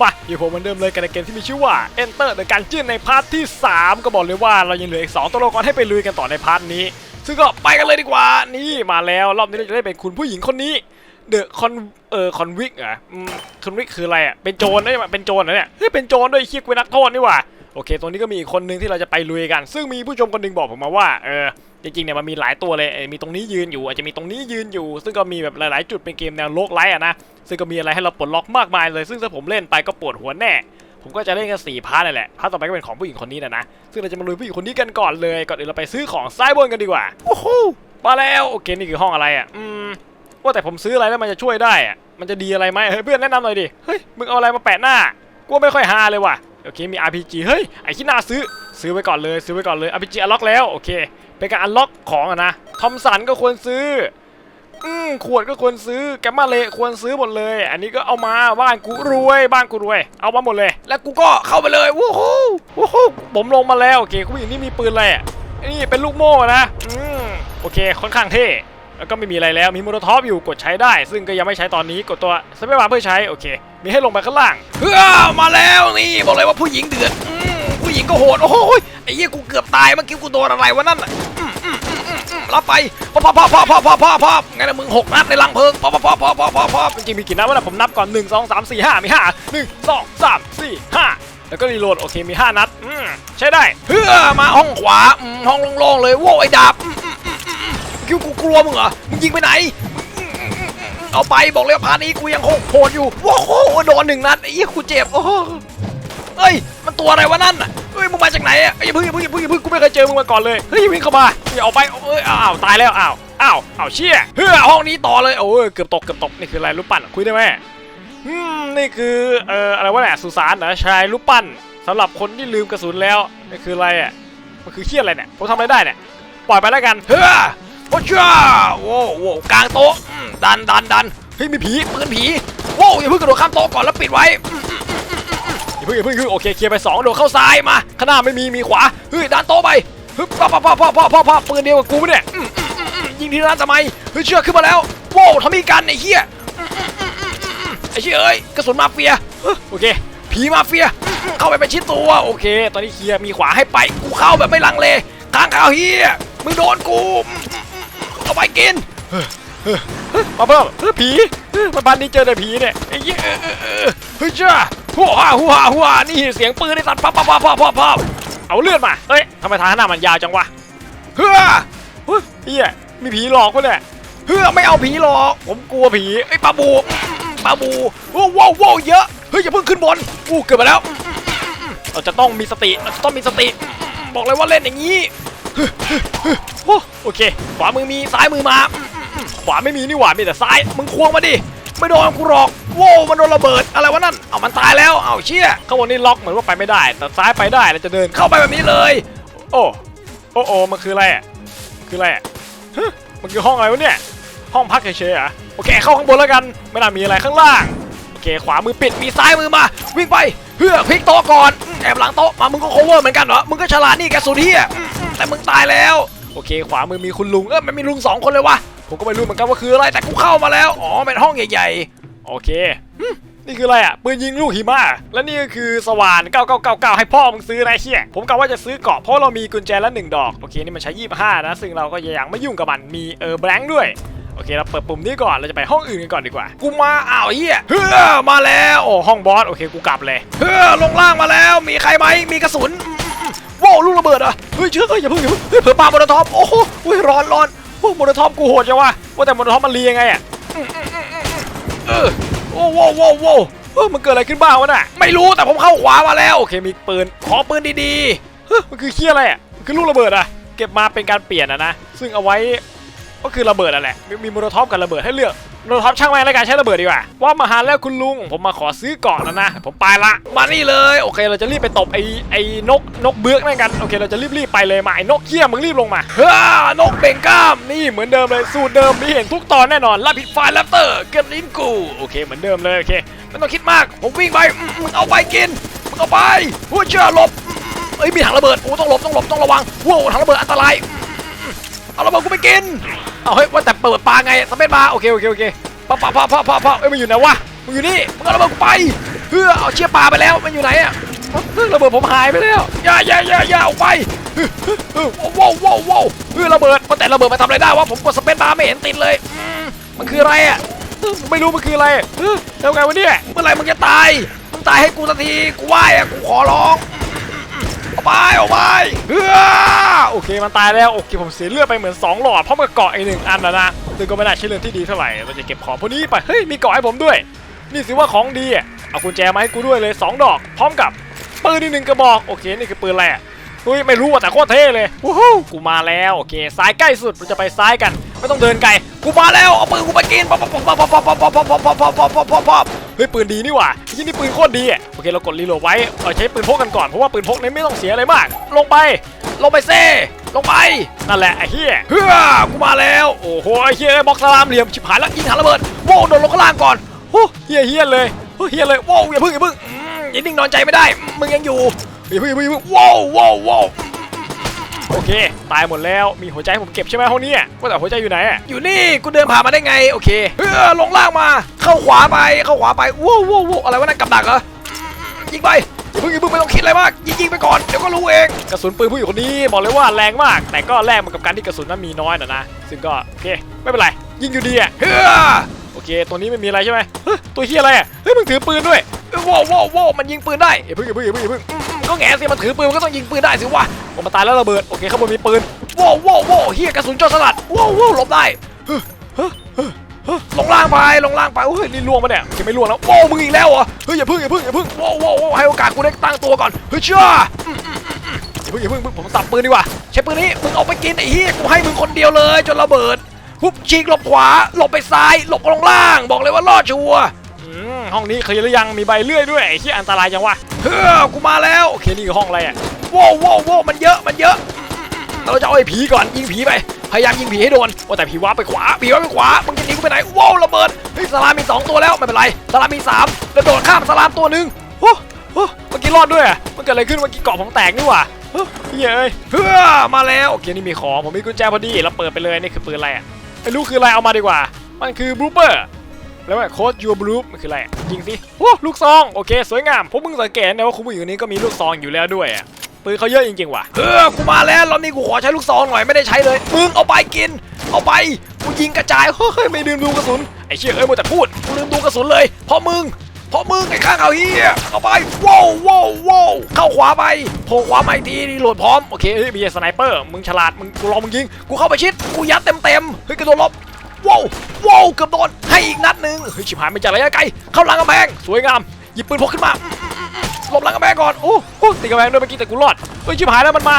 มาอยู่ผมเหมือนเดิมเลยกันในเกมที่มีชื่อว่า Enter the Gungeon ในพาร์ทที่ 3 ก็บอกเลยว่าเรายังเหลืออีก 2 ตัวละครให้ไปลุยกันต่อในพาร์ทนี้ ซึ่งก็ไปกันเลยดีกว่า นี่มาแล้ว รอบนี้เราจะได้เป็นคุณผู้หญิงคนนี้ เดอะคอนเออคอนวิกอะคอนวิกคืออะไรอะ เป็นโจรนะเนี่ยเป็นโจรนะเนี่ย เฮ้ย เป็นโจรด้วยเคียกเป็นนักโทษนี่หว่า โอเคตรงนี้ก็มีอีกคนนึงที่เราจะไปลุยกัน ซึ่งมีผู้ชมคนหนึงบอกผมมาว่า เออ จริงๆเนี่ยมันมีหลายตัวเลย มีตรงนี้ยืนอยู่ อาจจะมีตรงนี้ยืนอยู่ ซึ่งก็มีแบบหลายๆ จุดเป็นเกมแนวโลกไลท์อะนะ ซึ่งก็มีอะไรให้เราปลดล็อกมากมายเลย ซึ่งถ้าผมเล่นไปก็ปวดหัวแน่ ผมก็จะเล่นกันสี่พาร์ทเลยแหละ พาร์ทต่อไปก็เป็นของผู้หญิงคนนี้นะนะ ซึ่งเราจะมาลุยผู้หญิงคนนี้กันก่อนเลย ก่อนอื่นเราไปซื้อของซ้ายบนกันดีกว่าโอ้โหมาแล้วโอเคนี่คือห้องอะไรอะอืมว่าแต่ผมซื้ออะไรแล้วมันจะช่วยได้อะมันจะดีอะไรไหมเฮ้ยเพื่อนแนะนำหน่อยดิ เฮ้ยมึงเอาอะไรมาแปะหน้ากูไม่ค่อยฮาเลยว่ะ โอเคมี RPG เฮ้ยไอ้ที่น่าซื้อซื้อไว้ก่อนเลยซื้อไว้ก่อนเลย RPG อันล็อกแล้วโอเค เป็นการอันล็อกของอะนะทอมสันก็ควรซื้ออืมขวดก็ควรซื้อแกมมาเลควรซื้อหมดเลย อันนี้ก็เอามาบ้านกูรวย บ้านกูรวย เอามาหมดเลย แล้วกูก็เข้าไปเลยวู้ฮู้วู้ฮู้ผมลงมาแล้วโอเคผู้หญิงนี่มีปืนอะไรอะนี่เป็นลูกโม่นะอืมโอเคค่อนข้างเท่ แล้วก็ไม่มีอะไรแล้วมีโมโนท็อปอยู่กดใช้ได้ ซึ่งก็ยังไม่ใช้ตอนนี้กดตัวสเปซบาร์เพื่อใช้โอเค มีให้ลงไปข้างล่างเฮ้อมาแล้วนี่บอกเลยว่าผู้หญิงเดือดผู้หญิงก็โหดโอ้โหยไอ้เหี้ยกูเกือบตายเมื่อกี้กูโดนอะไรวะนั่นรับไปพอพอพอพอพอพอพอพอไงนะมึงหกนัดในรังเพลิงพอพอพอพอพอพอพอจริงมีกี่นัดวะนะผมนับก่อน1 2 3 4 5มี5 1 2 3 4 5แล้วก็รีโหลดโอเคมี 5 นัดอืมใช้ได้เฮ้อมาห้องขวาห้องโล่งๆเลยโว้ไอ้ดาบ คิวกูกลัวมึงเหรอ มึงยิงไปไหน เอาไปบอกเลยว่าพาร์ทนี้กูยังโหดโหดอยู่ว้าวโหโดนหนึ่งนัดไอ้เหี้ยกูเจ็บโอ้เอ้ย มันตัวอะไรวะนั่นเฮ้ย มึงมาจากไหนอะอย่าพึ่งอย่าพึ่งอย่าพึ่งอย่าพึ่งกูไม่เคยเจอมึงมาก่อนเลย เฮ้ยวิ่งเข้ามาอย่าออกไปเอ้ย อ้าว ตายแล้ว อ้าว อ้าว อ้าว เชี่ย เฮ้ย ห้องนี้ต่อเลย โอ้ย เกือบตก เกือบตก นี่คืออะไรรูปปั้น คุยได้ไหมอืม นี่คือ เอ่อ อะไรวะเนี่ยสุสานเหรอชายรูปปั้นสำหรับคนที่ลืมกระสุนแล้ว นี่คืออะไรอะ มันคือเคี้ยอะไรเนี่ย ผมทำอะไรได้เนี่ย ปล่อยไปแล้วกัน เฮ้อ โอ้จ้าโว้โว้กลางโต๊ะอืมดันดันดันเฮ้ยมีผีปืนผีโว้อย่าเพิ่งกระโดดข้ามโต๊ะก่อนแล้วปิดไว้อืมอย่าเพึ่งอย่าเพึ่งอย่าเพึ่งโอเคเคลียร์ไปสองโดดเข้าซ้ายมาข้างหน้าไม่มีมีขวาเฮ้ยดันโต๊ะไปฮึบพ่อพ่อพ่อพ่อพ่อพ่อพ่อปืนเดียวกับกูปะเนี่ยอืมอืมอืมอืมยิงที่นั่นทำไมเฮ้ยเชือกขึ้นมาแล้วโว้ทำมีกันไอ้เหี้ย ไอ้เหี้ยเอ้ยกระสุนมาเฟียเฮ้ยโอเค ผีมาเฟียอืมอืมเข้าไปเป็นชิ้นตัว โอเค ตอนนี้เคลียร์มีขวาให้ให้ไป กูเข้าแบบไม่ลังเลทางข่าวเฮียมึงโดนกู อืมอืมอืมอืมเข้าไปกินมาเพิ่มผีมาบ้านนี้เจอแต่ผีเนี่ยไอ้เหี้ยเออเออเออเฮ้ยจ้าหัวหัวหัวนี่เสียงปืนไอ้สัตว์พับพับพับพับพับพับเอาเลือดมาเฮ้ยทำไมทางข้าหน้ามันยาวจังวะเฮ้อเฮ้ยเฮียมีผีหลอกปะเนี่ยเฮ้อไม่เอาผีหรอก ผมกลัวผีไอ้ปลาบูปลาบูว้าวว้าวว้วเยอะเฮ้ยอย่าเพิ่งขึ้นบนอู้เกิดมาแล้วเราจะต้องมีสติเราจะต้องมีสติ บอกเลยว่าเล่นอย่างนี้ โอเค ขวามือมีซ้ายมือมา ขวาไม่มีนี่หว่ามีแต่ซ้าย มึงควงมาดิ ไม่โดนกูหรอกโว้วมันโดนระเบิดอะไรวะนั่น เอามันตายแล้ว เอาเชี่ยข้างบนนี่ล็อกเหมือนว่าไปไม่ได้ แต่ซ้ายไปได้เราจะเดินเข้าไปแบบนี้เลย โอ้โอ้โอ้มันคืออะไรคืออะไรมันคือห้องอะไรวะเนี่ย ห้องพักเฉยๆเหรอะโอเค เข้าข้างบนแล้วกัน ไม่น่ามีอะไรข้างล่าง โอเค ขวามือปิด มีซ้ายมือมา วิ่งไป เพื่อพลิกโต๊ะก่อน แอบหลังโต๊ะ มา มึงก็ cover เหมือนกันเหรอ มึงก็ฉลาดนี่แกสุดที่อะ แต่มึงตายแล้ว โอเค ขวามือมีคุณลุง เออมันมีลุงสองคนเลยวะผมก็ไม่รู้เหมือนกันว่าคืออะไร แต่กูเข้ามาแล้ว อ๋อเป็นห้องใหญ่โอเคนี่คืออะไรอะ ปืนยิงลูกหิมะ และนี่ก็คือสว่าน 9999 ให้พ่อมึงซื้อนะไอ้เฮียผมกะว่าจะซื้อเกาะเพราะเรามีกุญแจละหนึ่งดอก โอเค นี่มันใช้ 25 นะ ซึ่งเราก็ยังไม่ยุ่งกับมัน มีเออแบงค์ด้วยโอเคเราเปิดปุ่มนี้ก่อนเราจะไปห้องอื่นกันก่อนดีกว่า กูมาอ้าวเฮียเฮ้อมาแล้วโอ้ห้องบอสโอเคกูกลับเลยเฮ้อลงล่างมาแล้วมีใครไหมมีกระสุนว้วลูกระเบิด ฮ้ยเชื่อเฮ้ยอย่าเพิ่งอย่าเพิ่งเฮ้ยเผื่อปลาโมโนท็อปโอ้โหอุ้ยร้อนร้อนโอ้โมโนท็อปกูโหดจังวะว่าแต่โมโนท็อปมันเรียงไงอะเออโอ้โว้วโว้โว้วเออมันเกิดอะไรขึ้นบ้างวะน่ะไม่รู้แต่ผมเข้าขวามาแล้วโอเคมีปืนขอปืนดีเฮ้ยมันคือเคี้ยอะไรอะมันคือลูกระเบิดอะเก็บมาเป็นการเปลี่ยนอะนะซึ่งเอาไว้ก็คือระเบิดอะแหละมีมีโมโนท็อปกับระเบิดให้เลือก โมโนท็อปช่างแม่งแล้วกันใช้ระเบิดดีกว่าว่ามาหาแล้วคุณลุง ผมมาขอซื้อก่อนนะนะ ผมไปละ มานี่เลย โอเค เราจะรีบไปตบไอ้ไอ้นกนกเบือกนั่นกัน โอเค เราจะรีบรีบไปเลยมาไอ้นกเคี้ยมึงรีบลงมา เฮ้อนกเบ่งกล้าม นี่เหมือนเดิมเลย สูตรเดิมที่เห็นทุกตอนแน่นอนรับผิดไฟแรปเตอร์เกิดลิ้นกู โอเค เหมือนเดิมเลย โอเค ไม่ต้องคิดมาก ผมวิ่งไปมึงเอาไปกิน มึงเอาไปหัวเชื่อหลบเอ้ยมีถังระเบิด โอ้ต้องหลบต้องหลบต้องระวังว้าวถังระเบิดอันตรายเอาระเบิดกูไปกิน เอาเฮ้ยว่าแต่เปิดปลาไงสเปซบาโอเคโอเคโอเคพ่อพ่อพ่อพอพอเอ้ยมันอยู่ไหนวะมึงอยู่นี่มึงเอาระเบิดไปเพื่อเอาเชี่ยปลาไปแล้วมันอยู่ไหนอะระเบิดผมหายไปแล้วอย่าอย่าอย่าอย่าออกไปเฮ้ยเฮ้ยเฮ้ยว้าวว้าวว้าวเฮ้ยระเบิดว่าแต่ระเบิดมาทำอะไรได้วะผมกดสเปซบาไม่เห็นติดเลยมันคืออะไรอะไม่รู้มันคืออะไรเฮ้ยแล้วไงวะเนี่ยเมื่อไหร่มึงจะตายมึงตายให้กูสักทีกูไหว้อะกูขอร้อง อาไปเอาไปเฮ้ยโอเคมันตายแล้วโอเคผมเสียเลือดไปเหมือนสองหลอดเพราะมันเกาะไอีกหนึ่งอันนะนะซึ่งก็ไม่น่าใช่เรื่องที่ดีเท่าไหร่เราจะเก็บของพวกนี้ไปเฮ้ยมีเกาะให้ผมด้วย นี่สิว่าของดีเอากุญแจมาให้กูด้วยเลยสองดอก พร้อมกับปืนอีกหนึ่งกระบอกโอเคนี่คือปืนอะไรอะเฮ้ยไม่รู้ว่าแต่โคตรเท่เลยวู้ฮู้กูมาแล้วโอเคซ้ายใกล้สุดเราจะไปซ้ายกัน ไม่ต้องเดินไกลกูมาแล้วเอาปืนกูไปกินป๊อปป๊อปป๊อปป๊อปป๊อปป๊อปป๊อปป๊อปป๊อปป๊อปป๊อป ฮ้ยปืนดีนี่หว่าที่นี่ปืนโคตรดีอะโอเคเรากดรีโหลดไว้เอาใช้ปืนพกกันก่อนเพราะว่าปืนพกนี้ไม่ต้องเสียอะไรมาก ลงไป ลงไปเซ่ลงไปนั่นแหละไอ้เหี้ยเฮ้ยกูมาแล้วโอ้โหไอ้เหี้ยบล็อกสลามเหลี่ยมชิบหายแล้วยิงหาระเบิดโว้โดนลงข้างล่างก่อนโอ้เฮียเฮียเลยโอ้เฮียเลยโว้อย่าพึ่งอย่าพึ่งอย่านิ่งนอนใจไม่ได้ มึงยังอยู่อย่าพิ่งอย่าพิ่งอย่าเพิ่งโว้โว้ว โว้วโอเค ตายหมดแล้วมีหัวใจให้ผมเก็บใช่ไหมห้องนี้อะว่าแต่หัวใจอยู่ไหนอะอยู่นี่กูเดินผ่านมาได้ไงโอเคเฮ้ยลงล่างมา เข้าขวาไปเข้าขวาไปโว้วโว้วโว้วอะไรวะนั่นกับดักเหรอยิงไปอย่าพึ่งอย่าพึ่งไม่ต้องคิดอะไรมากยิงยิงไปก่อนเดี๋ยวก็รู้เองกระสุนปืนผู้หญิงคนนี้บอกเลยว่าแรงมาก แต่ก็แลกมากับการที่กระสุนนั้นมีน้อยนะนะซึ่งก็โอเคไม่เป็นไรยิงอยู่ดีอะเฮ้ยโอเค ตัวนี้ไม่มีอะไรใช่ไหมเฮ้ยตัวเฮียอะไรอะเฮ้ยมึงถือปืนด้วยโว้วโว้วโว้วมันยิงปืนได้อย่าเพิ่งอย่าเพิ่งอย่าเพิ่งอย่าเพิ่งอืมอืม ก็แง่สิมันถือปืนมันก็ต้องยิงปืนได้สิวะผมมาตายแล้วระเบิดโอเคข้างบนมีปืนว้วว้วโว้วเฮียกระสุนจรสลัดว้วว้วหลบได้ลงล่างไปลงล่างไปเฮ้ยนี่ล่วงปะเนี่ยโอเคไม่ล่วงแล้วโว้วมึงอีกแล้วเหรอเฮ้ยอย่าพิ่งอย่าพิ่งอย่าพิ่งโว้วโว้วโว้วให้โอกาสกูได้ตั้งตัวก่อนเฮ้ยเชื่ออย่าเพิ่งอย่าเพิ่งผมตับปืนดีกว่าใช้ปืนนี้มึงเอาไปกินไอ้เฮียกูให้มึงคนเดียวเลย จนระเบิดฮุบฉีกหลบขวาหลบไปซ้ายหลบลงล่าง บอกเลยว่ารอดชัวร์ ห้องนี้เคลียร์หรือยังมีใบเลื่อยด้วยไอ้ที่อันตรายจังวะเฮ้ยกูมาแล้วโอเคนี่คือห้องอะไรอะโว้วโว้วโว้วมันเยอะมันเยอะเราจะเอาไอ้ผีก่อนยิงผีไปพยายามยิงผีให้โดนว่าแต่ผีว้าไปขวาผีว่าไปขวามึงจะหนีกูไปไหนว้าวระเบิดเฮ้ยสลามมี 2 ตัวแล้วไม่เป็นไรสลามมี3แล้วโดดข้ามสลามตัวหนึ่งโอ้โอ้เมื่อกี้รอดด้วยอะมันเกิดอะไรขึ้นเมื่อกี้เกาะผมแตกนี่หว่าเฮ้ยเหี้ยเอ้ยเพื่อมาแล้วโอเคนี่มีของผมมีกุญแจพอดีแล้วเปิดไปเลยนี่คือปืนอะไรอะไม่รู้คืออะไรเอามาดีกว่า มันคือบลูเปอร์ แล้วว่าโค้ดยูบลูปมันคืออะไรยิงสิโอ้ลูกซองโอเคสวยงามพวกมึงสังเกตนะว่าคุณผู้หญิงคนนี้ก็มีลูกซองอยู่แล้วด้วยปืนเขาเยอะจริงๆว่ะเพื่อกูมาแล้วรอบนี้กูขอใช้ลูกซองหน่อยไม่ได้ใช้เลยมึงเอาไปกิน เอาไปกูยิงกระจายเฮ้ยไม่ลืมดูกระสุนไอ้เชี่ยเอ้ยมัวแต่พูดกูลืมดูกระสุนเลยเพราะมึงเพราะมึงไอ้ข้างเอาเฮียเอาไปว้าวว้าวว้าวเข้าขวาไปโผล่ขวามาอีกทีนี่โหลดพร้อม โอเคเอ้ยมีสไนเปอร์ มึงฉลาด มึงกูรอมึงยิง กูเข้าไปชิด กูยัดเต็มเต็มเฮ้ยกระโดดลบ ว้าวว้าวเกือบโดนให้อีกนัดหนึ่งเฮ้ยชิบหายไม่จากระยะไกลเข้าหลังกำแพงสวยงามหยิบปืนพกขึ้นมาอืมอืมอืมอืมหลบหลังกำแพงก่อนโอ้โอ้ติดกระแพงด้วยเมื่อกี้แต่กูรอดเฮ้ยชิบหายแล้วมันมา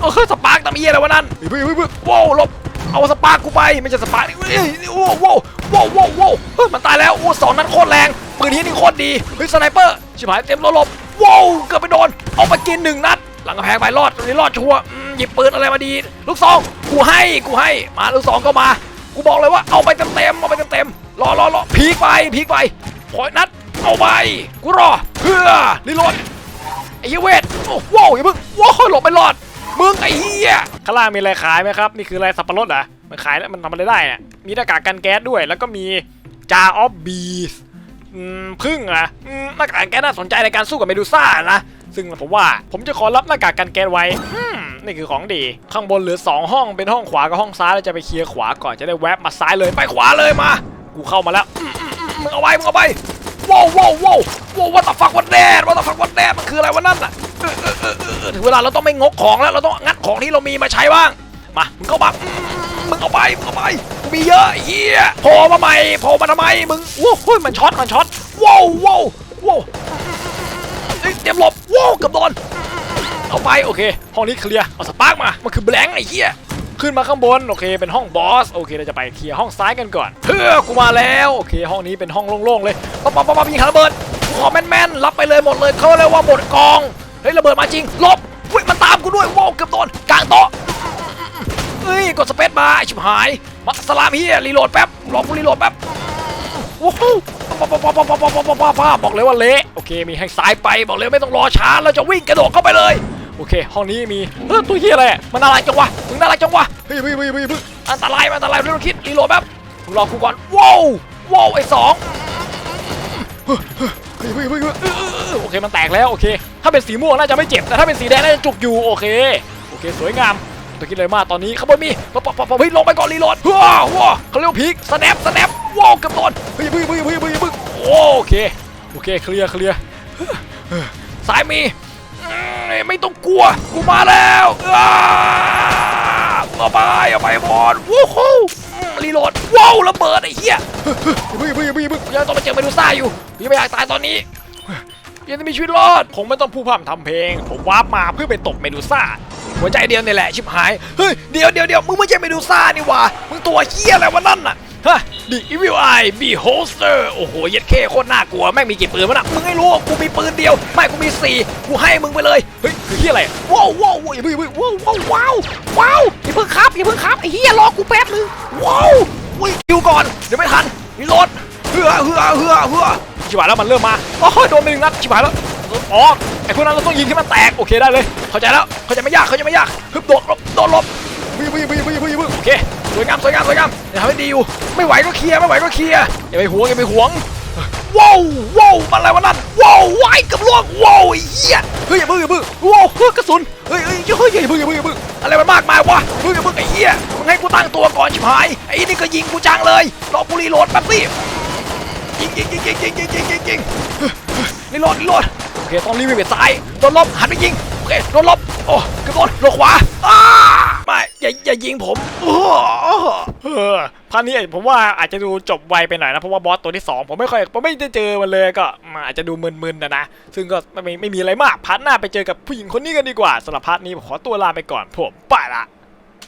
เออสปาร์กตามเหี้ยอะไรวะนั่นเฮ้ยเฮ้ยเฮ้ยเฮ้ยว้าวหลบเอาสปาร์กกูไปไม่ใช่สปาร์กนี่เอ้ยโอ้ว้าวว้าวว้าวว้าวเฮ้ยมันตายแล้วโอ้สองนัดโคตรแรงปืนนี้นี่โคตรดีเฮ้ยสไนเปอร์ชิบหายเต็มรถหลบว้าวเกือบไปโดนเอาไปกินหนึ่งนัดหลังกำแพงไปรอดตรงนี้รอดชัวร์อืมหยิบปืนอะไรมาดี ลูกซองกูให้กูให้มาลูกซองก็มา กูบอกเลยว่าเอาไปเต็มๆเอาไปเต็มๆรอรอรอพีกไปพีกไปพอยนัดเอาไปกูรอเพื่อรีโหลดไอ้เหี้ยเวทโอ้ว้าวอย่าเพิ่งว้าวหลบไปรอดมึงไอ้เหี้ยข้างล่างมีอะไรขายไหมครับนี่คืออะไรสับปะรดเหรอมันขายแล้วมันทำอะไรได้อะมีหน้ากากกันแก๊สด้วย แล้วก็มีจาออฟบีสพึ่งอะหน้ากากกันแก๊สน่าสนใจในการสู้กับเมดูซ่านะ ซึ่งผมว่าผมจะขอรับหน้ากากกันแก๊สไว้นี่คือของดี ข้างบนเหลือ 2 ห้องเป็นห้องขวากับห้องซ้ายแล้วจะไปเคลียร์ขวาก่อนจะได้แวบมาซ้ายเลยไปขวาเลยมา กูเข้ามาแล้วมึงเอาไปมึงเอาไปว้าวว้าวว้าวว้าววัตฟักวันแดดวัตฟักวันแดดมันคืออะไรวะนั่นน่ะเออเออเออเออเออถึงเวลาเราต้องไม่งกของแล้ว เราต้องงัดของที่เรามีมาใช้บ้าง มามึงเข้ามามึงเอาไปมึงเอาไปกูมีเยอะเฮียโผล่มาใหม่โผล่มาทำไมมึงโอ้โหมันช็อตมันช็อตว้าวว้าวว้าว เอ้ยเตรียมหลบว้าวเกือบโดนเอาไปโอเค ห้องนี้เคลียร์เอาสปาร์กมา มันคือแบงค์ไอ้เฮียขึ้นมาข้างบนโอเคเป็นห้องบอสโอเคเราจะไปเคลียร์ห้องซ้ายกันก่อนเฮ้อกูมาแล้วโอเค ห้องนี้เป็นห้องโล่งๆเลยปั๊บปั๊บปั๊บปั๊บยิงหาระเบิดกูขอแม่นๆรับไปเลยหมดเลยเขาเรียกว่าหมดกองเฮ้ยระเบิดมาจริงหลบอุ้ยมันตามกูด้วยว้าวเกือบโดนกลางโต๊ะเฮ้ยกดสเปซบาร์ชิบหายมาสลามเฮียรีโหลดแป๊บรอกูรีโหลดแป๊บโอ้โบอกเลยว่าเละโอเค มีให้ซ้ายไปบอกเลยไม่ต้องรอช้าเราจะวิ่งกระโดดเข้าไปเลย โอเค ห้องนี้มีเออตัวเฮียอะไรมันอะไรจังวะมึงน่ารักจังวะเฮ้ยเฮ้ยเอันตรายอันตรายเรื่องคิดรีโหลดแป๊บมึงรอกูก่อนว้าวว้าวไอ้สองโอเคมันแตกแล้วโอเค ถ้าเป็นสีม่วงน่าจะไม่เจ็บแต่ถ้าเป็นสีแดงน่าจะจุกอยู่โอเคโอเค สวยงาม ตัวคิดเลยมากตอนนี้ขาบวนมีปะปะปะปะเฮ้ยลงไปก่อนรีโหลดว้าวว้าวเขาเรียกพีคสแนปสแนปว้าวเกือบโดนเฮ้ยเฮ้ยเฮ้ยเฮ้ยเฮ้ยเฮ้ยโอเคโอเคเคลียร์เคลียร์สายมีไม่ต้องกลัวกูมาแล้วอ้าเอาไปเอาไปบอลวู้ฮู้รีโหลดว้าวระเบิดไอ้เหี้ยอย่าพึ่งอย่าพึ่งอย่าพึ่งอย่าพึ่งยังต้องไปเจอเมดูซ่าอยู่ยังไม่อยากตายตอนนี้ยังจะมีชีวิตรอดผมไม่ต้องพูดพร่ำทำเพลง ผมวาร์ปมาเพื่อไปตกเมดูซ่า หัวใจเดียวนี่แหละชิบหาย เฮ้ยเดี๋ยวเดี๋ยวเดี๋ยวมึงไม่ใช่เมดูซ่านี่หว่า มึงตัวเหี้ยอะไรวะนั่นน่ะฮะ The Evil Eye Beholster โอ้โหเย็ดเคโคตรน่ากลัวแม่งมีกี่ปืนวะน่ะมึงให้รู้กูมีปืนเดียวไม่กูมีสี่กูให้มึงไปเลยเฮ้ยคือเหี้ยอะไรว้าวว้าวว้าวอย่าพึ่งอย่าพึ่งว้าวว้าวว้าวว้าวอย่าเพึ่งครับอย่าเพึ่งครับไอ้เหี้ยรอกูแป๊บนึงว้าววิ่งคิวก่อนเดี๋ยวไม่ทันมีรถเฮือเฮือเฮือเฮือชิบหายแล้วมันเริ่มมาโอ้ยโดนไปหนึ่งนัดชิบหายแล้ว อ๋อไอ้พวกนั้นเราต้องยิงให้มันแตกโอเคได้เลย เข้าใจแล้วเข้าใจไม่ยากเข้าใจไม่ยากฮึบโดดหลบโดดหลบวิ่งวิ่งวิ่งวิ่งวิ่งวิ่งโอเคสวยงามสวยงามสวยงามอย่าทำให้ดีอยู่ไม่ไหวก็เคลียร์ไม่ไหวก็เคลียร์อย่าไปหวงอย่าไปหวงว้าวว้าวมันอะไรวะนั่นว้าววายเกับล่วงว้าวไอ้เหี้ยเฮ้ยอย่าพึ่งอย่าพึ่งว้าวเฮ้ยกระสุนเฮ้ยเฮ้ยเฮ้ยอย่าพึ่งอย่าพึ่งอย่าพึ่งอะไรมันมากมายวะเฮ้ยอย่าพึ่งไอ้เหี้ยมึงให้กูตั้งตัวก่อนชิบหายไอ้นี่ก็ยิงกูจังเลยรอกูรีโหลดแป๊บสิยิงยิงยิงยิงยิงยิงยิงยิงยิงนี่รถนี่รถ โอเคต้องรีบไปเบียดซ้ายโดนลบหันไปยิงโอเคโดนลบโอ้กระโดดลงขวาอ้าไม่อย่าอย่ายิงผมโอ้เออพาร์ทนี้ผมว่าอาจจะดูจบไวไปหน่อยนะเพราะว่าบอสตัวที่สองผมไม่ค่อยผมไม่ได้เจอมันเลยก็อาจจะดูมึนๆนะนะซึ่งก็ไม่ไม่ไม่มีอะไรมากพาร์ทหน้าไปเจอกับผู้หญิงคนนี้กันดีกว่าสำหรับพาร์ทนี้ผมขอตัวลาไปก่อนผมไปละ